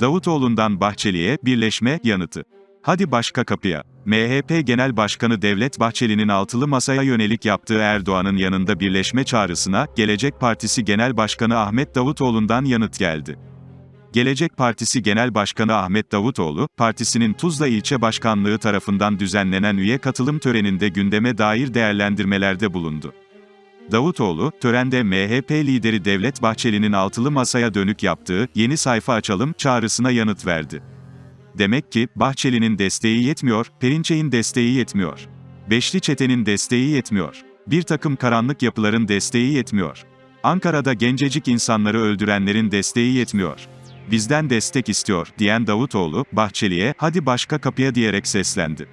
Davutoğlu'ndan Bahçeli'ye birleşme yanıtı. Hadi başka kapıya. MHP Genel Başkanı Devlet Bahçeli'nin altılı masaya yönelik yaptığı Erdoğan'ın yanında birleşme çağrısına Gelecek Partisi Genel Başkanı Ahmet Davutoğlu'ndan yanıt geldi. Gelecek Partisi Genel Başkanı Ahmet Davutoğlu, partisinin Tuzla İlçe Başkanlığı tarafından düzenlenen üye katılım töreninde gündeme dair değerlendirmelerde bulundu. Davutoğlu, törende MHP lideri Devlet Bahçeli'nin altılı masaya dönük yaptığı yeni sayfa açalım çağrısına yanıt verdi. Demek ki Bahçeli'nin desteği yetmiyor, Perinçek'in desteği yetmiyor. Beşli çetenin desteği yetmiyor. Bir takım karanlık yapıların desteği yetmiyor. Ankara'da gencecik insanları öldürenlerin desteği yetmiyor. Bizden destek istiyor diyen Davutoğlu, Bahçeli'ye hadi başka kapıya diyerek seslendi.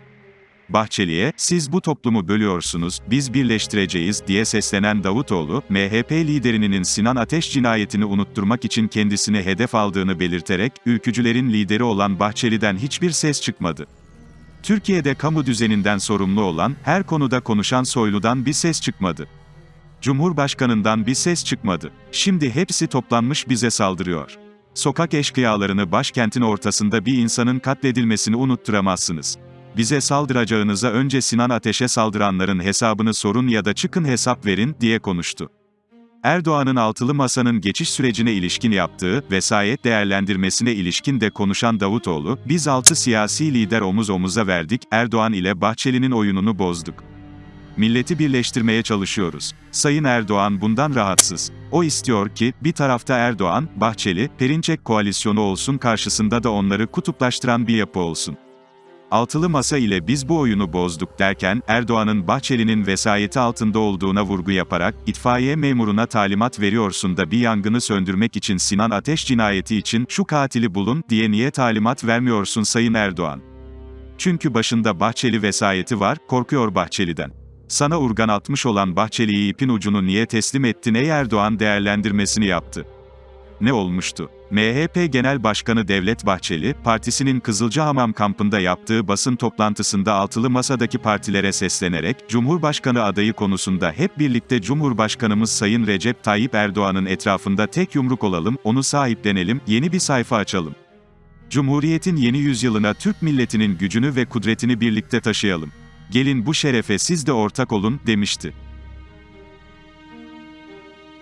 Bahçeli'ye, siz bu toplumu bölüyorsunuz, biz birleştireceğiz diye seslenen Davutoğlu, MHP liderinin Sinan Ateş cinayetini unutturmak için kendisini hedef aldığını belirterek, ülkücülerin lideri olan Bahçeli'den hiçbir ses çıkmadı. Türkiye'de kamu düzeninden sorumlu olan, her konuda konuşan Soylu'dan bir ses çıkmadı. Cumhurbaşkanından bir ses çıkmadı. Şimdi hepsi toplanmış bize saldırıyor. Sokak eşkıyalarını başkentin ortasında bir insanın katledilmesini unutturamazsınız. Bize saldıracağınıza önce Sinan Ateş'e saldıranların hesabını sorun ya da çıkın hesap verin, diye konuştu. Erdoğan'ın altılı masanın geçiş sürecine ilişkin yaptığı vesayet değerlendirmesine ilişkin de konuşan Davutoğlu, biz altı siyasi lider omuz omuza verdik, Erdoğan ile Bahçeli'nin oyununu bozduk. Milleti birleştirmeye çalışıyoruz. Sayın Erdoğan bundan rahatsız. O istiyor ki, bir tarafta Erdoğan, Bahçeli, Perinçek koalisyonu olsun karşısında da onları kutuplaştıran bir yapı olsun. Altılı masa ile biz bu oyunu bozduk derken, Erdoğan'ın Bahçeli'nin vesayeti altında olduğuna vurgu yaparak, itfaiye memuruna talimat veriyorsun da bir yangını söndürmek için Sinan Ateş cinayeti için şu katili bulun diye niye talimat vermiyorsun Sayın Erdoğan? Çünkü başında Bahçeli vesayeti var, korkuyor Bahçeli'den. Sana urgan atmış olan Bahçeli'yi ipin ucunu niye teslim ettin ey Erdoğan değerlendirmesini yaptı. Ne olmuştu? MHP Genel Başkanı Devlet Bahçeli, partisinin Kızılcahamam kampında yaptığı basın toplantısında altılı masadaki partilere seslenerek, Cumhurbaşkanı adayı konusunda hep birlikte Cumhurbaşkanımız Sayın Recep Tayyip Erdoğan'ın etrafında tek yumruk olalım, onu sahiplenelim, yeni bir sayfa açalım. Cumhuriyetin yeni yüzyılına Türk milletinin gücünü ve kudretini birlikte taşıyalım. Gelin bu şerefe siz de ortak olun, demişti.